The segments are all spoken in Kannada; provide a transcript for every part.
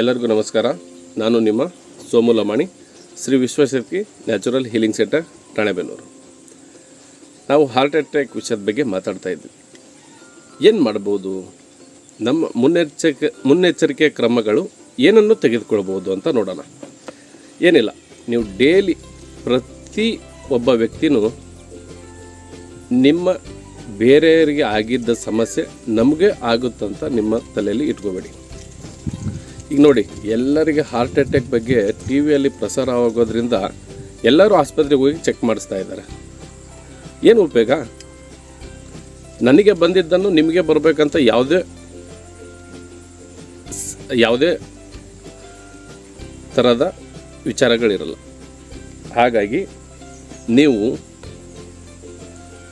ಎಲ್ಲರಿಗೂ ನಮಸ್ಕಾರ. ನಾನು ನಿಮ್ಮ Somu Lamani, Shri Vishwashakti natural healing centre, Ranebennur. ನಾವು ಹಾರ್ಟ್ ಅಟ್ಯಾಕ್ ವಿಷಯದ ಬಗ್ಗೆ ಮಾತಾಡ್ತಾ ಇದ್ವಿ. ಏನು ಮಾಡ್ಬೋದು? ನಮ್ಮ ಮುನ್ನೆಚ್ಚರಿಕೆ ಮುನ್ನೆಚ್ಚರಿಕೆ ಕ್ರಮಗಳು ಏನನ್ನು ತೆಗೆದುಕೊಳ್ಬೋದು ಅಂತ ನೋಡೋಣ. ಏನಿಲ್ಲ, ನೀವು ಡೇಲಿ ಪ್ರತಿ ಒಬ್ಬ ವ್ಯಕ್ತಿನೂ ನಿಮ್ಮ ಬೇರೆಯವರಿಗೆ ಆಗಿದ್ದ ಸಮಸ್ಯೆ ನಮಗೆ ಆಗುತ್ತಂತ ನಿಮ್ಮ ತಲೆಯಲ್ಲಿ ಇಟ್ಕೋಬೇಡಿ. ಈಗ ನೋಡಿ, ಎಲ್ಲರಿಗೆ ಹಾರ್ಟ್ ಅಟ್ಯಾಕ್ ಬಗ್ಗೆ ಟಿ ವಿಯಲ್ಲಿ ಪ್ರಸಾರ ಆಗೋದ್ರಿಂದ ಎಲ್ಲರೂ ಆಸ್ಪತ್ರೆಗೆ ಹೋಗಿ ಚೆಕ್ ಮಾಡಿಸ್ತಾ ಇದ್ದಾರೆ. ಏನು ಉಪಯೋಗ? ನನಗೆ ಬಂದಿದ್ದನ್ನು ನಿಮಗೆ ಬರಬೇಕಂತ ಯಾವುದೇ ಯಾವುದೇ ಥರದ ವಿಚಾರಗಳಿರಲ್ಲ. ಹಾಗಾಗಿ ನೀವು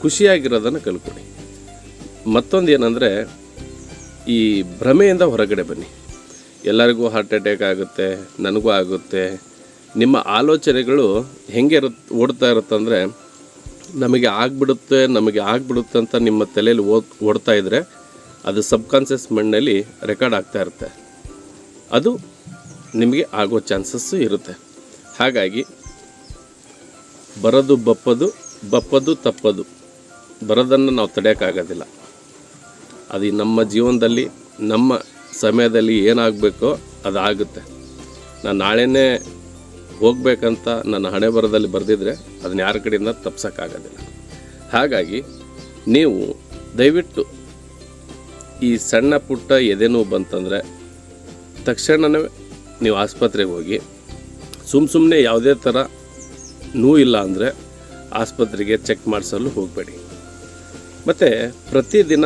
ಖುಷಿಯಾಗಿರೋದನ್ನು ಕಲ್ಕೊಡಿ ಮತ್ತೊಂದು ಏನಂದರೆ, ಈ ಭ್ರಮೆಯಿಂದ ಹೊರಗಡೆ ಬನ್ನಿ. ಎಲ್ಲರಿಗೂ ಹಾರ್ಟ್ ಅಟ್ಯಾಕ್ ಆಗುತ್ತೆ, ನನಗೂ ಆಗುತ್ತೆ. ನಿಮ್ಮ ಆಲೋಚನೆಗಳು ಹೆಂಗೆ ಇರುತ್, ಓಡ್ತಾ ಇರುತ್ತಂದರೆ, ನಮಗೆ ಆಗ್ಬಿಡುತ್ತೆ ನಮಗೆ ಆಗ್ಬಿಡುತ್ತೆ ಅಂತ ನಿಮ್ಮ ತಲೆಯಲ್ಲಿ ಓದ್, ಓಡ್ತಾ ಇದ್ದರೆ ಅದು ಸಬ್ಕಾನ್ಷಿಯಸ್ ಮೈಂಡ್ನಲ್ಲಿ ರೆಕಾರ್ಡ್ ಆಗ್ತಾ ಇರುತ್ತೆ. ಅದು ನಿಮಗೆ ಆಗೋ ಚಾನ್ಸಸ್ಸು ಇರುತ್ತೆ. ಹಾಗಾಗಿ, ಬರೋದು ಬಪ್ಪದು ಬಪ್ಪದು ತಪ್ಪದು, ಬರೋದನ್ನು ನಾವು ತಡೆಯೋಕ್ಕಾಗೋದಿಲ್ಲ ಅದು ನಮ್ಮ ಜೀವನದಲ್ಲಿ, ನಮ್ಮ ಸಮಯದಲ್ಲಿ ಏನಾಗಬೇಕೋ ಅದು ಆಗುತ್ತೆ ನಾನು ನಾಳೆನೇ ಹೋಗ್ಬೇಕಂತ ನನ್ನ ಹಣೆ ಬರದಲ್ಲಿ ಬರೆದಿದ್ರೆ ಅದನ್ನ ಯಾರ ಕಡೆಯಿಂದ ತಪ್ಸೋಕ್ಕಾಗೋದಿಲ್ಲ. ಹಾಗಾಗಿ ನೀವು ದಯವಿಟ್ಟು ಈ ಸಣ್ಣ ಪುಟ್ಟ ಎದೆನೋವು ಬಂತಂದರೆ ತಕ್ಷಣವೇ ನೀವು ಆಸ್ಪತ್ರೆಗೆ ಹೋಗಿ ಸುಮ್ಮ ಸುಮ್ಮನೆ ಯಾವುದೇ ಥರ ನೋವು ಇಲ್ಲ ಅಂದರೆ ಆಸ್ಪತ್ರೆಗೆ ಚೆಕ್ ಮಾಡಿಸಲು ಹೋಗಬೇಡಿ. ಮತ್ತು ಪ್ರತಿದಿನ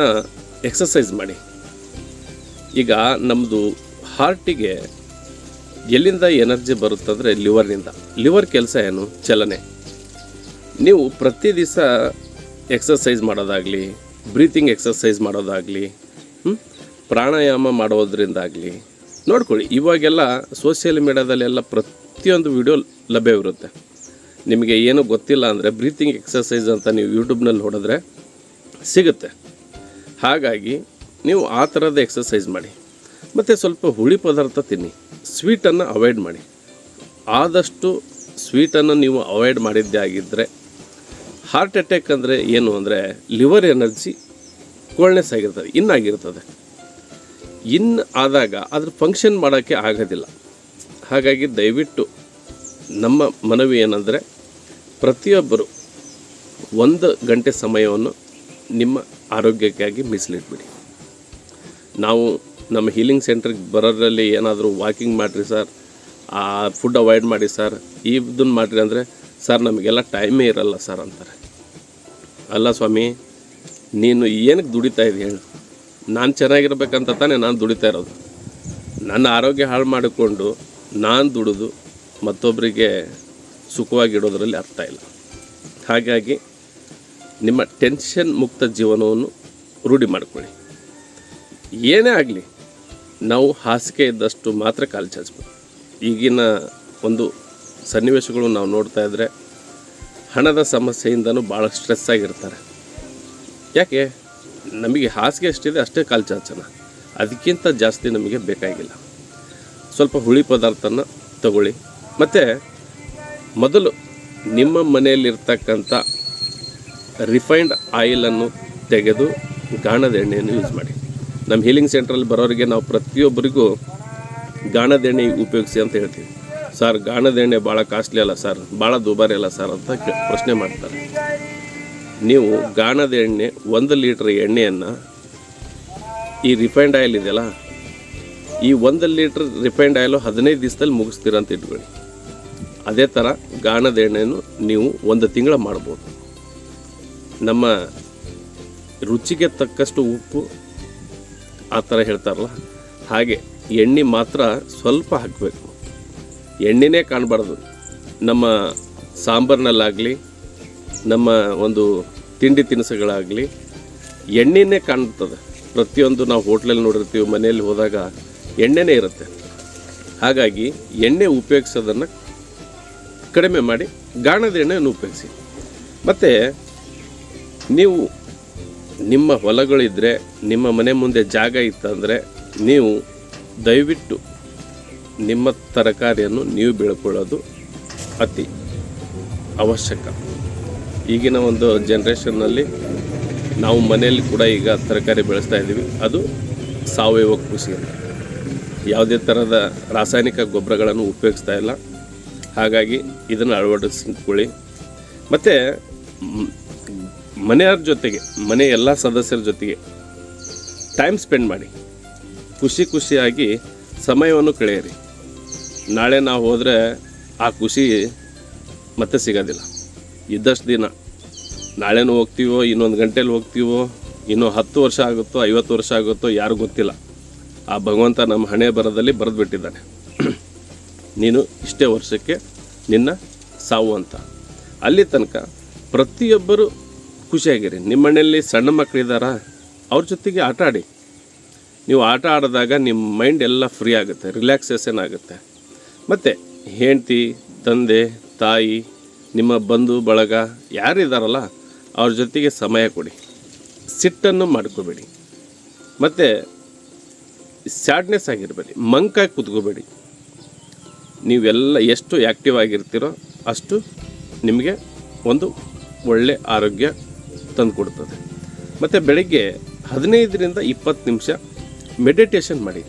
ಎಕ್ಸಸೈಸ್ ಮಾಡಿ. ಈಗ ನಮ್ಮದು ಹಾರ್ಟಿಗೆ ಎಲ್ಲಿಂದ ಎನರ್ಜಿ ಬರುತ್ತಂದರೆ ಲಿವರ್ನಿಂದ. ಲಿವರ್ ಕೆಲಸ ಏನು? ಚಲನೆ. ನೀವು ಪ್ರತಿ ದಿವಸ ಎಕ್ಸಸೈಸ್ ಮಾಡೋದಾಗಲಿ ಬ್ರೀತಿಂಗ್ ಎಕ್ಸಸೈಸ್ ಮಾಡೋದಾಗಲಿ? ಪ್ರಾಣಾಯಾಮ ಮಾಡೋದ್ರಿಂದಾಗಲಿ, ನೋಡ್ಕೊಳ್ಳಿ, ಇವಾಗೆಲ್ಲ ಸೋಷಿಯಲ್ ಮೀಡ್ಯಾದಲ್ಲೆಲ್ಲ ಪ್ರತಿಯೊಂದು ವಿಡಿಯೋ ಲಭ್ಯವಿರುತ್ತೆ. ನಿಮಗೆ ಏನು ಗೊತ್ತಿಲ್ಲ ಅಂದರೆ ಬ್ರೀತಿಂಗ್ ಎಕ್ಸಸೈಸ್ ಅಂತ ನೀವು ಯೂಟ್ಯೂಬ್ನಲ್ಲಿ ನೋಡಿದ್ರೆ ಸಿಗುತ್ತೆ. ಹಾಗಾಗಿ ನೀವು ಆ ಥರದ ಎಕ್ಸಸೈಸ್ ಮಾಡಿ. ಮತ್ತು ಸ್ವಲ್ಪ ಹುಳಿ ಪದಾರ್ಥ ತಿನ್ನಿ. ಸ್ವೀಟನ್ನು ಅವಾಯ್ಡ್ ಮಾಡಿ. ಆದಷ್ಟು ಸ್ವೀಟನ್ನು ನೀವು ಅವಾಯ್ಡ್ ಮಾಡಿದ್ದೇ ಆಗಿದ್ದರೆ ಹಾರ್ಟ್ ಅಟ್ಯಾಕ್ ಅಂದರೆ ಏನು ಅಂದರೆ ಲಿವರ್ ಎನರ್ಜಿ ಕೋಲ್ನೆಸ್ ಆಗಿರ್ತದೆ ಇನ್ನಾಗಿರ್ತದೆ ಇನ್ ಆದಾಗ ಅದ್ರ ಫಂಕ್ಷನ್ ಮಾಡೋಕ್ಕೆ ಆಗೋದಿಲ್ಲ. ಹಾಗಾಗಿ ದಯವಿಟ್ಟು ನಮ್ಮ ಮನವಿ ಏನಂದರೆ, ಪ್ರತಿಯೊಬ್ಬರು ಒಂದು ಗಂಟೆ ಸಮಯವನ್ನು ನಿಮ್ಮ ಆರೋಗ್ಯಕ್ಕಾಗಿ ಮೀಸಲಿಟ್ಬಿಡಿ ನಾವು ನಮ್ಮ ಹೀಲಿಂಗ್ ಸೆಂಟ್ರಿಗೆ ಬರೋದ್ರಲ್ಲಿ ಏನಾದರೂ ವಾಕಿಂಗ್ ಮಾಡಿರಿ ಸರ್ ಆ ಫುಡ್ ಅವಾಯ್ಡ್ ಮಾಡಿ ಸರ್ ಈ ಇದನ್ನು ಮಾಡಿರಿ ಅಂದರೆ ಸರ್ ನಮಗೆಲ್ಲ ಟೈಮೇ ಇರಲ್ಲ ಸರ್ ಅಂತಾರೆ. ಅಲ್ಲ ಸ್ವಾಮಿ, ನೀನು ಏನಕ್ಕೆ ದುಡಿತಾ ಇದೆಯಾ ಹೇಳು. ನಾನು ಚೆನ್ನಾಗಿರ್ಬೇಕಂತ ತಾನೇ ನಾನು ದುಡಿತಾ ಇರೋದು. ನನ್ನ ಆರೋಗ್ಯ ಹಾಳು ಮಾಡಿಕೊಂಡು ನಾನು ದುಡಿದು ಮತ್ತೊಬ್ಬರಿಗೆ ಸುಖವಾಗಿಡೋದ್ರಲ್ಲಿ ಅರ್ಥ ಇಲ್ಲ. ಹಾಗಾಗಿ ನಿಮ್ಮ ಟೆನ್ಷನ್ ಮುಕ್ತ ಜೀವನವನ್ನು ರೂಢಿ ಮಾಡಿಕೊಳ್ಳಿ. ಏನೇ ಆಗಲಿ, ನಾವು ಹಾಸಿಗೆ ಇದ್ದಷ್ಟು ಮಾತ್ರ ಕಾಲು ಚಾಚಬೇಕು ಈಗಿನ ಒಂದು ಸನ್ನಿವೇಶಗಳು ನಾವು ನೋಡ್ತಾ ಇದ್ದರೆ ಹಣದ ಸಮಸ್ಯೆಯಿಂದನೂ ಭಾಳ ಸ್ಟ್ರೆಸ್ ಆಗಿರ್ತಾರೆ. ಯಾಕೆ? ನಮಗೆ ಹಾಸಿಗೆ ಎಷ್ಟಿದೆ ಅಷ್ಟೇ ಕಾಲು ಚಾಚನ ಅದಕ್ಕಿಂತ ಜಾಸ್ತಿ ನಮಗೆ ಬೇಕಾಗಿಲ್ಲ. ಸ್ವಲ್ಪ ಹುಳಿ ಪದಾರ್ಥನ ತಗೊಳ್ಳಿ. ಮತ್ತು ಮೊದಲು ನಿಮ್ಮ ಮನೆಯಲ್ಲಿರ್ತಕ್ಕಂಥ ರಿಫೈನ್ಡ್ ಆಯಿಲನ್ನು ತೆಗೆದು ಗಾಣದ ಎಣ್ಣೆಯನ್ನು ಯೂಸ್ ಮಾಡಿ. ನಮ್ಮ ಹೀಲಿಂಗ್ ಸೆಂಟ್ರಲ್ಲಿ ಬರೋರಿಗೆ ನಾವು ಪ್ರತಿಯೊಬ್ಬರಿಗೂ ಗಾಣದ ಎಣ್ಣೆ ಉಪಯೋಗಿಸಿ ಅಂತ ಹೇಳ್ತೀವಿ. ಸರ್ ಗಾಣದ ಎಣ್ಣೆ ಭಾಳ ಕಾಸ್ಟ್ಲಿ ಅಲ್ಲ ಸರ್ ಭಾಳ ದುಬಾರಿ ಅಲ್ಲ ಸರ್ ಅಂತ ಪ್ರಶ್ನೆ ಮಾಡ್ತಾರೆ. ನೀವು ಗಾಣದ ಎಣ್ಣೆ ಒಂದು ಲೀಟ್ರ್ ಎಣ್ಣೆಯನ್ನು ಈ ರಿಫೈನ್ಡ್ ಆಯಿಲ್ ಇದೆಯಲ್ಲ, ಈ ಒಂದು ಲೀಟ್ರ್ ರಿಫೈನ್ಡ್ ಆಯಿಲು ಹದಿನೈದು ದಿವಸದಲ್ಲಿ ಮುಗಿಸ್ತೀರ ಅಂತ ಇಟ್ಕೊಳ್ಳಿ. ಅದೇ ಥರ ಗಾಣದ ಎಣ್ಣೆಯನ್ನು ನೀವು ಒಂದು ತಿಂಗಳ ಮಾಡ್ಬೋದು. ನಮ್ಮ ರುಚಿಗೆ ತಕ್ಕಷ್ಟು ಉಪ್ಪು ಆ ಥರ ಹೇಳ್ತಾರಲ್ಲ? ಹಾಗೆ ಎಣ್ಣೆ ಮಾತ್ರ ಸ್ವಲ್ಪ ಹಾಕಬೇಕು. ಎಣ್ಣೆನೇ ಕಾಣಬಾರ್ದು. ನಮ್ಮ ಸಾಂಬಾರ್ನಲ್ಲಾಗಲಿ, ನಮ್ಮ ಒಂದು ತಿಂಡಿ ತಿನಿಸುಗಳಾಗಲಿ, ಎಣ್ಣೆನೇ ಕಾಣ್ತದೆ. ಪ್ರತಿಯೊಂದು ನಾವು ಹೋಟ್ಲಲ್ಲಿ ನೋಡಿರ್ತೀವಿ, ಮನೆಯಲ್ಲಿ ಹೋದಾಗ ಎಣ್ಣೆನೇ ಇರುತ್ತೆ. ಹಾಗಾಗಿ ಎಣ್ಣೆ ಉಪಯೋಗಿಸೋದನ್ನು ಕಡಿಮೆ ಮಾಡಿ, ಗಾಣದ ಎಣ್ಣೆಯನ್ನು ಉಪಯೋಗಿಸಿ. ಮತ್ತು ನೀವು ನಿಮ್ಮ ಹೊಲಗಳಿದ್ದರೆ ನಿಮ್ಮ ಮನೆ ಮುಂದೆ ಜಾಗ ಇತ್ತಂದರೆ ನೀವು ದಯವಿಟ್ಟು ನಿಮ್ಮ ತರಕಾರಿಯನ್ನು ನೀವು ಬೆಳ್ಕೊಳ್ಳೋದು ಅತಿ ಅವಶ್ಯಕ. ಈಗಿನ ಒಂದು ಜನ್ರೇಷನ್ನಲ್ಲಿ ನಾವು ಮನೆಯಲ್ಲಿ ಕೂಡ ಈಗ ತರಕಾರಿ ಬೆಳೆಸ್ತಾ ಇದ್ದೀವಿ. ಅದು ಸಾವಯವ ಕೃಷಿ ಯಾವುದೇ ಥರದ ರಾಸಾಯನಿಕ ಗೊಬ್ಬರಗಳನ್ನು ಉಪಯೋಗಿಸ್ತಾ ಇಲ್ಲ. ಹಾಗಾಗಿ ಇದನ್ನು ಅಳವಡಿಸ್ಕೊಳ್ಳಿ. ಮತ್ತು ಮನೆಯವ್ರ ಜೊತೆಗೆ, ಮನೆ ಎಲ್ಲ ಸದಸ್ಯರ ಜೊತೆಗೆ ಟೈಮ್ ಸ್ಪೆಂಡ್ ಮಾಡಿ. ಖುಷಿ ಖುಷಿಯಾಗಿ ಸಮಯವನ್ನು ಕಳೆಯಿರಿ. ನಾಳೆ ನಾವು ಹೋದರೆ ಆ ಖುಷಿ ಮತ್ತೆ ಸಿಗೋದಿಲ್ಲ. ಇದ್ದಷ್ಟು ದಿನ. ನಾಳೆನೂ ಹೋಗ್ತೀವೋ, ಇನ್ನೊಂದು ಗಂಟೆಲಿ ಹೋಗ್ತೀವೋ, ಇನ್ನೂ ಹತ್ತು ವರ್ಷ ಆಗುತ್ತೋ, ಐವತ್ತು ವರ್ಷ ಆಗುತ್ತೋ ಯಾರು ಗೊತ್ತಿಲ್ಲ. ಆ ಭಗವಂತ ನಮ್ಮ ಹಣೆ ಬರದಲ್ಲಿ ಬರೆದು ಬಿಟ್ಟಿದ್ದಾನೆ ನೀನು ಇಷ್ಟೇ ವರ್ಷಕ್ಕೆ ನಿನ್ನ ಸಾವು ಅಂತ. ಅಲ್ಲಿ ತನಕ ಪ್ರತಿಯೊಬ್ಬರು ಖುಷಿಯಾಗಿರಿ. ನಿಮ್ಮ ಮನೆಯಲ್ಲಿ ಸಣ್ಣ ಮಕ್ಕಳಿದ್ದಾರಾ ಅವ್ರ ಜೊತೆಗೆ ಆಟ ಆಡಿ. ನೀವು ಆಟ ಆಡಿದಾಗ ನಿಮ್ಮ ಮೈಂಡ್ ಎಲ್ಲ ಫ್ರೀ ಆಗುತ್ತೆ, ರಿಲ್ಯಾಕ್ಸೇಷನ್ ಆಗುತ್ತೆ. ಮತ್ತು ಹೆಂಡ್ತಿ, ತಂದೆ, ತಾಯಿ, ನಿಮ್ಮ ಬಂಧು, ಬಳಗ ಯಾರಿದ್ದಾರಲ್ಲ ಅವ್ರ ಜೊತೆಗೆ ಸಮಯ ಕೊಡಿ. ಸಿಟ್ಟನ್ನು ಮಾಡ್ಕೋಬೇಡಿ. ಮತ್ತು ಸ್ಯಾಡ್ನೆಸ್ ಆಗಿರಬೇಡಿ, ಮಂಕಾಗಿ ಕೂತ್ಕೋಬೇಡಿ. ನೀವೆಲ್ಲ ಎಷ್ಟು ಆ್ಯಕ್ಟಿವ್ ಆಗಿರ್ತೀರೋ ಅಷ್ಟು ನಿಮಗೆ ಒಂದು ಒಳ್ಳೆ ಆರೋಗ್ಯ ತಂದುಕೊಡ್ತದೆ. ಮತ್ತು ಬೆಳಗ್ಗೆ ಹದಿನೈದರಿಂದ ಇಪ್ಪತ್ತು ನಿಮಿಷ ಮೆಡಿಟೇಷನ್ ಮಾಡಿ,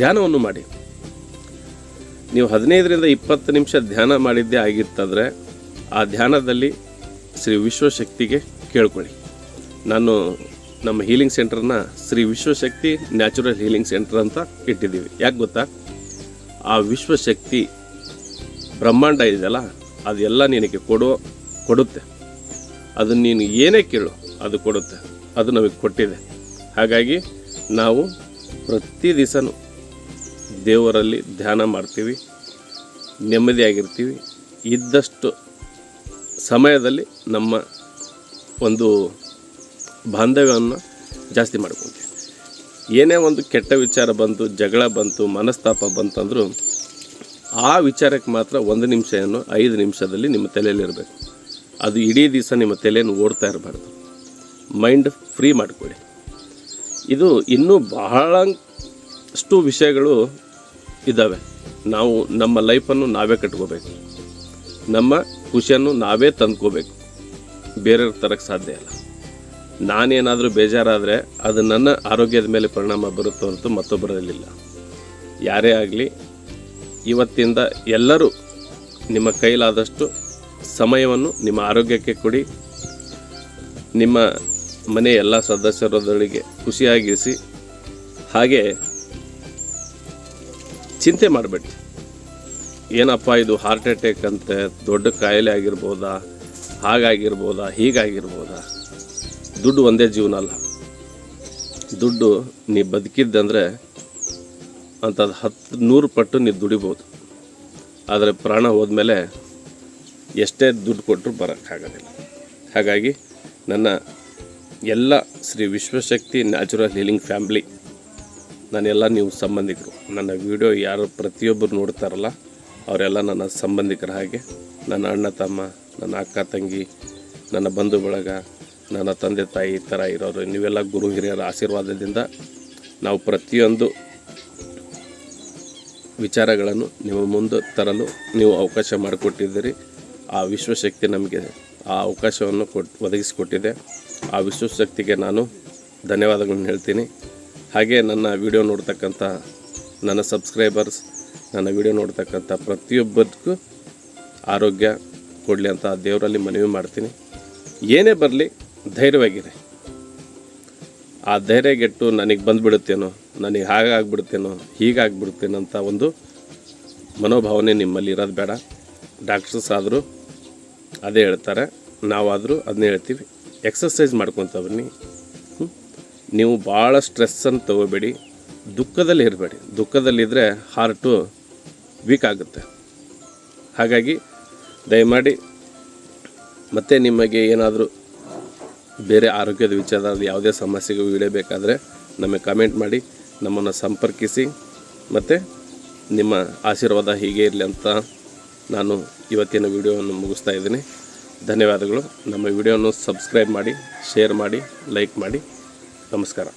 ಧ್ಯಾನವನ್ನು ಮಾಡಿ. ನೀವು ಹದಿನೈದರಿಂದ ಇಪ್ಪತ್ತು ನಿಮಿಷ ಧ್ಯಾನ ಮಾಡಿದ್ದೇ ಆಗಿತ್ತಂದರೆ ಆ ಧ್ಯಾನದಲ್ಲಿ ಶ್ರೀ ವಿಶ್ವಶಕ್ತಿಗೆ ಕೇಳ್ಕೊಳ್ಳಿ. ನಾನು ನಮ್ಮ healing ಸೆಂಟರ್ನ Shri Vishwashakti natural healing centre ಅಂತ ಇಟ್ಟಿದ್ದೀವಿ. ಯಾಕೆ ಗೊತ್ತಾ? ಆ ವಿಶ್ವಶಕ್ತಿ ಬ್ರಹ್ಮಾಂಡ ಇದೆಯಲ್ಲ, ಅದೆಲ್ಲ ನಿನಗೆ ಕೊಡೋ ಕೊಡುತ್ತೆ. ಅದು ನೀನು ಏನೇ ಕೇಳು, ಅದು ಕೊಡುತ್ತೆ, ಅದು ನಮಗೆ ಕೊಟ್ಟಿದೆ. ಹಾಗಾಗಿ ನಾವು ಪ್ರತಿ ದಿವಸನೂ ದೇವರಲ್ಲಿ ಧ್ಯಾನ ಮಾಡ್ತೀವಿ, ನೆಮ್ಮದಿಯಾಗಿರ್ತೀವಿ. ಇದ್ದಷ್ಟು ಸಮಯದಲ್ಲಿ ನಮ್ಮ ಒಂದು ಬಾಂಧವ್ಯವನ್ನು ಜಾಸ್ತಿ ಮಾಡ್ಕೊತೀವಿ ಏನೇ ಒಂದು ಕೆಟ್ಟ ವಿಚಾರ ಬಂತು, ಜಗಳ ಬಂತು, ಮನಸ್ತಾಪ ಬಂತಂದರೂ ಆ ವಿಚಾರಕ್ಕೆ ಮಾತ್ರ ಒಂದು ನಿಮಿಷ ಏನು, ಐದು ನಿಮಿಷದಲ್ಲಿ ನಿಮ್ಮ ತಲೆಯಲ್ಲಿರಬೇಕು. ಅದು ಇಡೀ ದಿವಸ ನಿಮ್ಮ ತಲೆಯನ್ನು ಓಡ್ತಾ ಇರಬಾರ್ದು. ಮೈಂಡ್ ಫ್ರೀ ಮಾಡಿಕೊಳ್ಳಿ. ಇದು ಇನ್ನೂ ಬಹಳಷ್ಟು ವಿಷಯಗಳು ಇದ್ದಾವೆ. ನಾವು ನಮ್ಮ ಲೈಫನ್ನು ನಾವೇ ಕಟ್ಕೋಬೇಕು. ನಮ್ಮ ಖುಷಿಯನ್ನು ನಾವೇ ತಂದ್ಕೋಬೇಕು. ಬೇರೆಯವ್ರ ತರಕ್ಕೆ ಸಾಧ್ಯ ಇಲ್ಲ. ನಾನೇನಾದರೂ ಬೇಜಾರಾದರೆ ಅದು ನನ್ನ ಆರೋಗ್ಯದ ಮೇಲೆ ಪರಿಣಾಮ ಬರುತ್ತೆ ಹೊರತು ಮತ್ತೊಬ್ಬರಲ್ಲಿಲ್ಲ. ಯಾರೇ ಆಗಲಿ, ಇವತ್ತಿಂದ ಎಲ್ಲರೂ ನಿಮ್ಮ ಕೈಲಾದಷ್ಟು ಸಮಯವನ್ನು ನಿಮ್ಮ ಆರೋಗ್ಯಕ್ಕೆ ಕೊಡಿ. ನಿಮ್ಮ ಮನೆ ಎಲ್ಲ ಸದಸ್ಯರೊಂದಿಗೆ ಖುಷಿಯಾಗಿರಿಸಿ. ಹಾಗೆ ಚಿಂತೆ ಮಾಡಬೇಡಿ. ಏನಪ್ಪ ಇದು ಹಾರ್ಟ್ ಅಟ್ಯಾಕ್ ಅಂತೆ, ದೊಡ್ಡ ಕಾಯಿಲೆ ಆಗಿರ್ಬೋದಾ, ಹಾಗಾಗಿರ್ಬೋದಾ, ಹೀಗಾಗಿರ್ಬೋದಾ? ದುಡ್ಡು ಒಂದೇ ಜೀವನ ಅಲ್ಲ. ದುಡ್ಡು ನೀ ಬದುಕಿದ್ದಂದರೆ ಅಂಥದ್ದು ಹತ್ತು ನೂರು ಪಟ್ಟು ನೀವು ದುಡಿಬೋದು. ಆದರೆ ಪ್ರಾಣ ಹೋದ್ಮೇಲೆ ಎಷ್ಟೇ ದುಡ್ಡು ಕೊಟ್ಟರು ಬರೋಕ್ಕಾಗೋದಿಲ್ಲ. ಹಾಗಾಗಿ ನನ್ನ ಎಲ್ಲ Shri Vishwashakti natural healing family, ನಾನೆಲ್ಲ ನೀವು ಸಂಬಂಧಿಕರು. ನನ್ನ ವಿಡಿಯೋ ಯಾರು ಪ್ರತಿಯೊಬ್ಬರು ನೋಡ್ತಾರಲ್ಲ, ಅವರೆಲ್ಲ ನನ್ನ ಸಂಬಂಧಿಕರ ಹಾಗೆ. ನನ್ನ ಅಣ್ಣ ತಮ್ಮ, ನನ್ನ ಅಕ್ಕ ತಂಗಿ, ನನ್ನ ಬಂಧು ಬಳಗ, ನನ್ನ ತಂದೆ ತಾಯಿ ಈ ಥರ ಇರೋರು, ನೀವೆಲ್ಲ ಗುರು ಹಿರಿಯರ ಆಶೀರ್ವಾದದಿಂದ ನಾವು ಪ್ರತಿಯೊಂದು ವಿಚಾರಗಳನ್ನು ನಿಮ್ಮ ಮುಂದೆ ತರಲು ನೀವು ಅವಕಾಶ ಮಾಡಿಕೊಟ್ಟಿದ್ದೀರಿ. ಆ ವಿಶ್ವಶಕ್ತಿ ನಮಗೆ ಆ ಅವಕಾಶವನ್ನು ಕೊಟ್ಟು ಒದಗಿಸಿಕೊಟ್ಟಿದೆ. ಆ ವಿಶ್ವಶಕ್ತಿಗೆ ನಾನು ಧನ್ಯವಾದಗಳನ್ನು ಹೇಳ್ತೀನಿ. ಹಾಗೆ ನನ್ನ ವಿಡಿಯೋ ನೋಡ್ತಕ್ಕಂಥ ನನ್ನ ಸಬ್ಸ್ಕ್ರೈಬರ್ಸ್, ನನ್ನ ವಿಡಿಯೋ ನೋಡ್ತಕ್ಕಂಥ ಪ್ರತಿಯೊಬ್ಬರಿಗೂ ಆರೋಗ್ಯ ಕೊಡಲಿ ಅಂತ ದೇವರಲ್ಲಿ ಮನವಿ ಮಾಡ್ತೀನಿ. ಏನೇ ಬರಲಿ ಧೈರ್ಯವಾಗಿರಿ. ಆ ಧೈರ್ಯಗೆಟ್ಟು ನನಗೆ ಬಂದುಬಿಡುತ್ತೇನೋ, ನನಗೆ ಹಾಗಾಗ್ಬಿಡ್ತೇನೋ ಹೀಗಾಗ್ಬಿಡ್ತೇನೋ ಅಂತ ಒಂದು ಮನೋಭಾವನೆ ನಿಮ್ಮಲ್ಲಿ ಇರೋದು ಬೇಡ. ಡಾಕ್ಟರ್ಸ್ ಆದರೂ ಅದೇ ಹೇಳ್ತಾರೆ. ನಾವಾದರೂ ಅದನ್ನೇ ಹೇಳ್ತೀವಿ. ಎಕ್ಸಸೈಸ್ ಮಾಡ್ಕೊತ ಬನ್ನಿ? ನೀವು ಭಾಳ ಸ್ಟ್ರೆಸ್ಸನ್ನು ತಗೋಬೇಡಿ. ದುಃಖದಲ್ಲಿ ಇರಬೇಡಿ. ದುಃಖದಲ್ಲಿದ್ದರೆ ಹಾರ್ಟು ವೀಕ್ ಆಗುತ್ತೆ. ಹಾಗಾಗಿ ದಯಮಾಡಿ ಮತ್ತೆ ನಿಮಗೆ ಏನಾದರೂ ಬೇರೆ ಆರೋಗ್ಯದ ವಿಚಾರದಲ್ಲಿ ಯಾವುದೇ ಸಮಸ್ಯೆಗೆ ಇಳಿಬೇಕಾದರೆ ಬೇಕಾದರೆ ನಮಗೆ ಕಮೆಂಟ್ ಮಾಡಿ. ನಮ್ಮನ್ನು ಸಂಪರ್ಕಿಸಿ. ಮತ್ತು ನಿಮ್ಮ ಆಶೀರ್ವಾದ ಹೀಗೆ ಇರಲಿ ಅಂತ ನಾನು ಇವತ್ತಿನ ವಿಡಿಯೋವನ್ನು ಮುಗಿಸ್ತಾ ಇದ್ದೀನಿ. ಧನ್ಯವಾದಗಳು. ನಮ್ಮ ವಿಡಿಯೋವನ್ನು ಸಬ್ಸ್ಕ್ರೈಬ್ ಮಾಡಿ ಶೇರ್ ಮಾಡಿ ಲೈಕ್ ಮಾಡಿ. ನಮಸ್ಕಾರ.